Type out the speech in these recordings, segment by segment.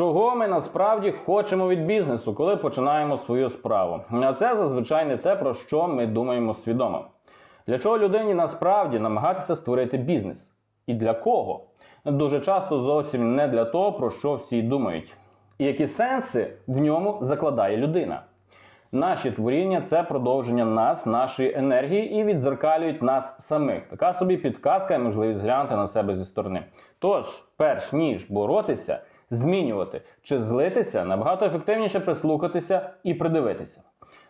Чого ми насправді хочемо від бізнесу, коли починаємо свою справу? А це зазвичай не те, про що ми думаємо свідомо. Для чого людині насправді намагатися створити бізнес? І для кого? Дуже часто зовсім не для того, про що всі думають. І які сенси в ньому закладає людина? Наші творіння це продовження нас, нашої енергії і відзеркалюють нас самих. Така собі підказка і можливість глянути на себе зі сторони. Тож, перш ніж боротися, змінювати чи злитися, набагато ефективніше прислухатися і придивитися.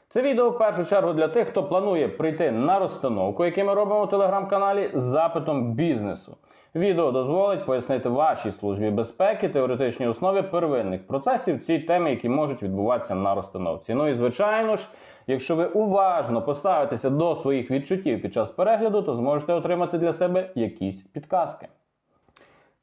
Це відео в першу чергу для тих, хто планує прийти на розстановку, яку ми робимо у телеграм-каналі з запитом бізнесу. Відео дозволить пояснити вашій службі безпеки теоретичні основи первинних процесів цій темі, які можуть відбуватися на розстановці. Ну і звичайно ж, якщо ви уважно поставитеся до своїх відчуттів під час перегляду, то зможете отримати для себе якісь підказки.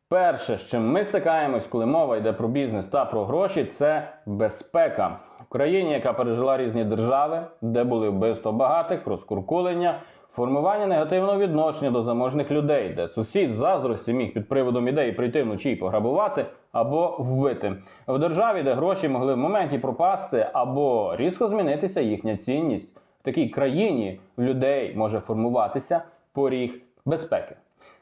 Перше, з чим ми стикаємось, коли мова йде про бізнес та про гроші, це безпека. В країні, яка пережила різні держави, де були вбивства багатих, розкуркулення, формування негативного відношення до заможних людей, де сусід заздрості міг під приводом ідеї прийти вночі і пограбувати або вбити. В державі, де гроші могли в моменті пропасти або різко змінитися їхня цінність. В такій країні в людей може формуватися поріг безпеки.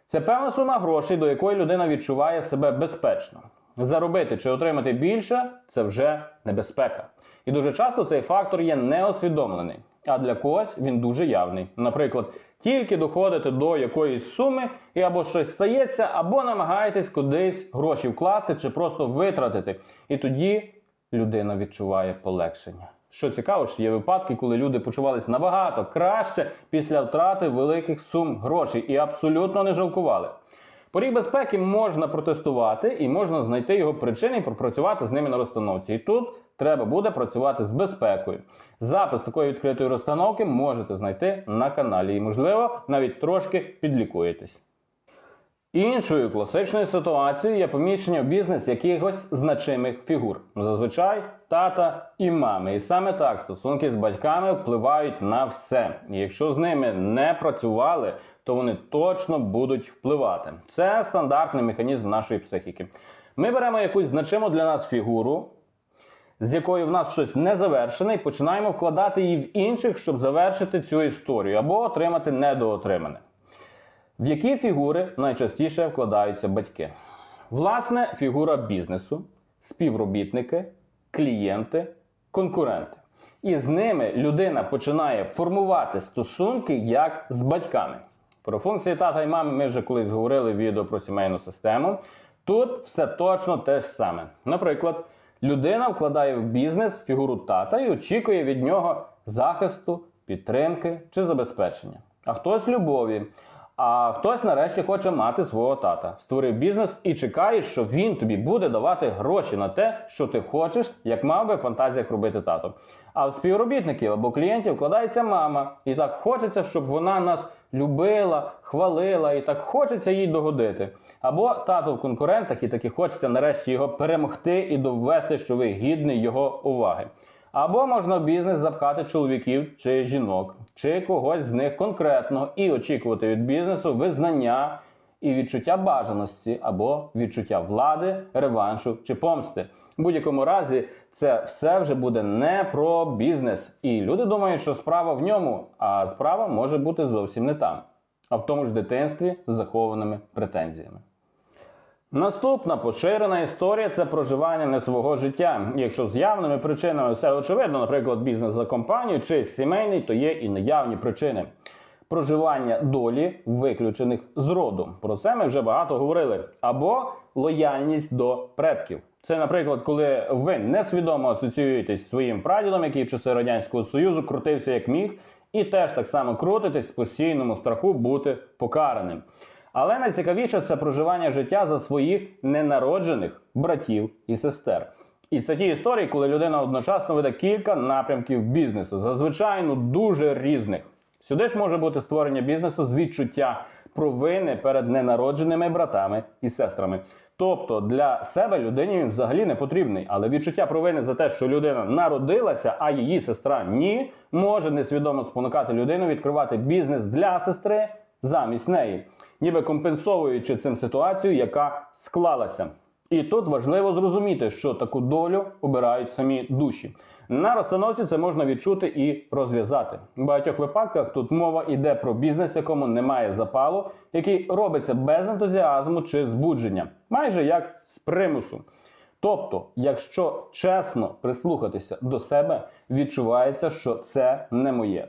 Це певна сума грошей, до якої людина відчуває себе безпечно. Заробити чи отримати більше це вже небезпека. І дуже часто цей фактор є неосвідомлений, а для когось він дуже явний. Наприклад, тільки доходите до якоїсь суми, і або щось стається, або намагаєтесь кудись гроші вкласти чи просто витратити. І тоді людина відчуває полегшення. Що цікаво, що є випадки, коли люди почувалися набагато краще після втрати великих сум грошей і абсолютно не жалкували. Поріг безпеки можна протестувати і можна знайти його причини і пропрацювати з ними на розстановці. І тут треба буде працювати з безпекою. Запис такої відкритої розстановки можете знайти на каналі і, можливо, навіть трошки підлікуєтесь. Іншою класичною ситуацією є поміщення в бізнес якихось значимих фігур, зазвичай тата і мами. І саме так стосунки з батьками впливають на все. І якщо з ними не працювали, то вони точно будуть впливати. Це стандартний механізм нашої психіки. Ми беремо якусь значиму для нас фігуру, з якою в нас щось не завершене, і починаємо вкладати її в інших, щоб завершити цю історію або отримати недоотримане. В які фігури найчастіше вкладаються батьки? Власне, фігура бізнесу, співробітники, клієнти, конкуренти. І з ними людина починає формувати стосунки як з батьками. Про функції тата і мами ми вже колись говорили в відео про сімейну систему. Тут все точно те ж саме. Наприклад, людина вкладає в бізнес фігуру тата і очікує від нього захисту, підтримки чи забезпечення. А хтось любові. А хтось нарешті хоче мати свого тата. Створив бізнес і чекає, що він тобі буде давати гроші на те, що ти хочеш, як мав би в фантазіях робити тато. А в співробітників або клієнтів вкладається мама. І так хочеться, щоб вона нас любила, хвалила, і так хочеться їй догодити. Або тато в конкурентах, і таки хочеться нарешті його перемогти і довести, що ви гідний його уваги. Або можна в бізнес запхати чоловіків чи жінок, чи когось з них конкретно, і очікувати від бізнесу визнання і відчуття бажаності, або відчуття влади, реваншу чи помсти. В будь-якому разі це все вже буде не про бізнес. І люди думають, що справа в ньому, а справа може бути зовсім не там, а в тому ж дитинстві з захованими претензіями. Наступна поширена історія це проживання не свого життя. Якщо з явними причинами все очевидно, наприклад, бізнес за компанію чи сімейний, то є і неявні причини. Проживання долі виключених з роду. Про це ми вже багато говорили. Або лояльність до предків. Це, наприклад, коли ви несвідомо асоціюєтесь зі своїм прадідом, який в часи Радянського Союзу крутився як міг, і теж так само крутитесь в постійному страху бути покараним. Але найцікавіше це проживання життя за своїх ненароджених братів і сестер. І це ті історії, коли людина одночасно веде кілька напрямків бізнесу, зазвичай ну, дуже різних. Сюди ж може бути створення бізнесу з відчуття провини перед ненародженими братами і сестрами. Тобто для себе людині він взагалі не потрібний, але відчуття провини за те, що людина народилася, а її сестра ні, може несвідомо спонукати людину відкривати бізнес для сестри замість неї ніби компенсовуючи цим ситуацію, яка склалася. І тут важливо зрозуміти, що таку долю обирають самі душі. На розстановці це можна відчути і розв'язати. В багатьох випадках тут мова йде про бізнес, якому немає запалу, який робиться без ентузіазму чи збудження, майже як з примусу. Тобто, якщо чесно прислухатися до себе, відчувається, що це не моє.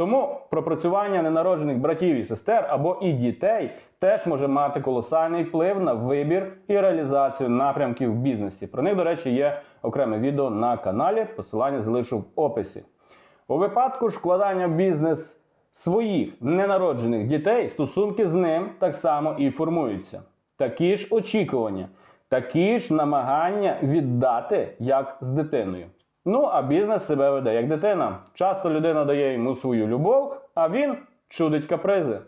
Тому пропрацювання ненароджених братів і сестер або і дітей теж може мати колосальний вплив на вибір і реалізацію напрямків в бізнесі. Про них, до речі, є окреме відео на каналі. Посилання залишу в описі. У випадку ж вкладання в бізнес своїх ненароджених дітей, стосунки з ним так само і формуються. Такі ж очікування, такі ж намагання віддати як з дитиною. Ну, а бізнес себе веде як дитина. Часто людина дає йому свою любов, а він чудить капризи.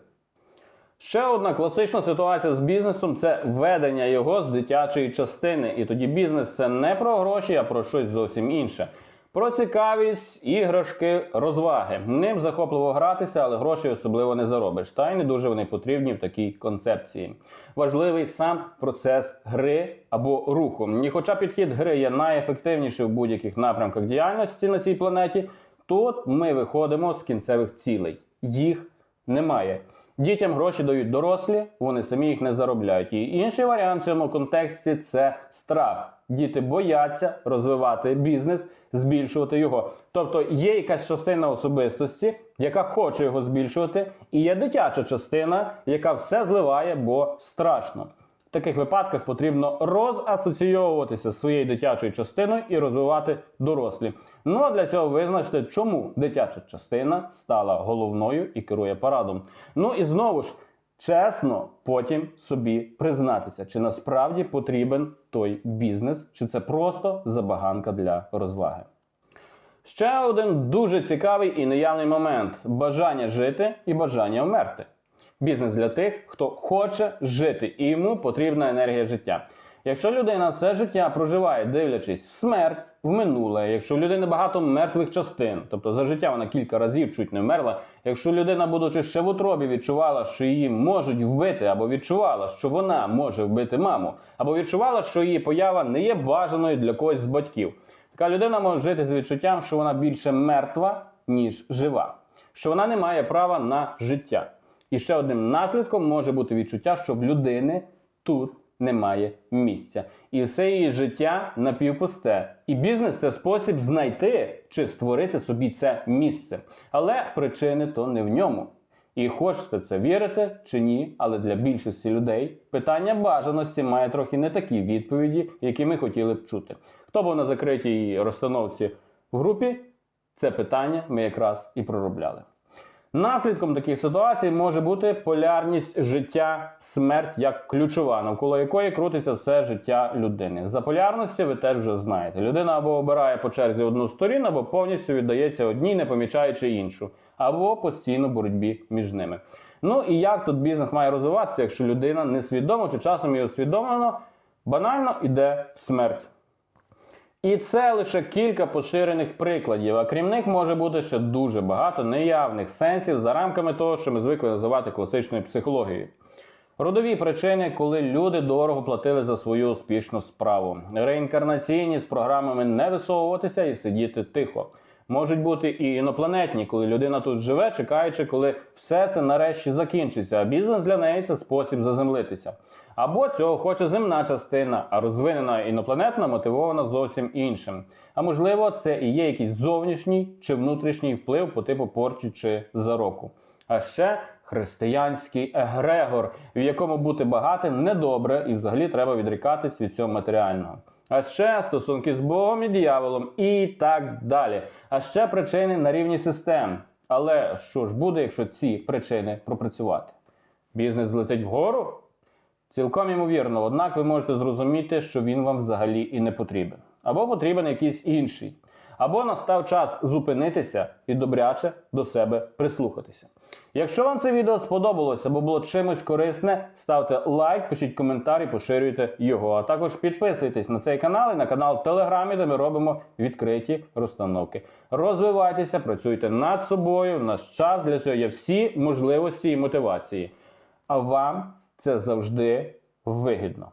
Ще одна класична ситуація з бізнесом це ведення його з дитячої частини. І тоді бізнес це не про гроші, а про щось зовсім інше. Про цікавість, іграшки, розваги. Ним захопливо гратися, але грошей особливо не заробиш. Та й не дуже вони потрібні в такій концепції. Важливий сам процес гри або руху. І хоча підхід гри є найефективніший в будь-яких напрямках діяльності на цій планеті, тут ми виходимо з кінцевих цілей. Їх немає. Дітям гроші дають дорослі, вони самі їх не заробляють. І інший варіант в цьому контексті це страх. Діти бояться розвивати бізнес, збільшувати його. Тобто є якась частина особистості, яка хоче його збільшувати, і є дитяча частина, яка все зливає, бо страшно. Таких випадках потрібно розасоційовуватися з своєю дитячою частиною і розвивати дорослі. Ну а для цього визначити, чому дитяча частина стала головною і керує парадом. Ну і знову ж чесно потім собі признатися, чи насправді потрібен той бізнес, чи це просто забаганка для розваги. Ще один дуже цікавий і неявний момент: бажання жити і бажання вмерти. Бізнес для тих, хто хоче жити, і йому потрібна енергія життя. Якщо людина все життя проживає, дивлячись смерть, в минуле, якщо в людини багато мертвих частин, тобто за життя вона кілька разів чуть не вмерла, якщо людина, будучи ще в утробі, відчувала, що її можуть вбити, або відчувала, що вона може вбити маму, або відчувала, що її поява не є бажаною для когось з батьків. Така людина може жити з відчуттям, що вона більше мертва, ніж жива, що вона не має права на життя. І ще одним наслідком може бути відчуття, що в людини тут немає місця. І все її життя напівпусте. І бізнес це спосіб знайти чи створити собі це місце. Але причини то не в ньому. І хочете це вірити чи ні, але для більшості людей питання бажаності має трохи не такі відповіді, які ми хотіли б чути. Хто був на закритій розстановці в групі, це питання ми якраз і проробляли. Наслідком таких ситуацій може бути полярність життя, смерть як ключова, навколо якої крутиться все життя людини. За полярності ви теж вже знаєте. Людина або обирає по черзі одну сторін, або повністю віддається одній, не помічаючи іншу, або постійно боротьбі між ними. Ну і як тут бізнес має розвиватися, якщо людина несвідомо чи часом і усвідомлено банально йде в смерть. І це лише кілька поширених прикладів, а крім них може бути ще дуже багато неявних сенсів за рамками того, що ми звикли називати класичною психологією. Родові причини, коли люди дорого платили за свою успішну справу. Реінкарнаційні з програмами не висовуватися і сидіти тихо. Можуть бути і інопланетні, коли людина тут живе, чекаючи, коли все це нарешті закінчиться, а бізнес для неї це спосіб заземлитися. Або цього хоче земна частина, а розвинена інопланетна мотивована зовсім іншим. А можливо, це і є якийсь зовнішній чи внутрішній вплив по типу порчі чи зароку. А ще християнський егрегор, в якому бути багатим недобре і взагалі треба відрікатись від цього матеріального. А ще стосунки з Богом і дияволом і так далі. А ще причини на рівні систем. Але що ж буде, якщо ці причини пропрацювати? Бізнес злетить вгору? Цілком ймовірно, однак ви можете зрозуміти, що він вам взагалі і не потрібен. Або потрібен якийсь інший. Або настав час зупинитися і добряче до себе прислухатися. Якщо вам це відео сподобалося або було чимось корисне, ставте лайк, пишіть коментар і поширюйте його. А також підписуйтесь на цей канал і на канал Телеграмі, де ми робимо відкриті розстановки. Розвивайтеся, працюйте над собою. В наш час для цього є всі можливості і мотивації. А вам це завжди вигідно.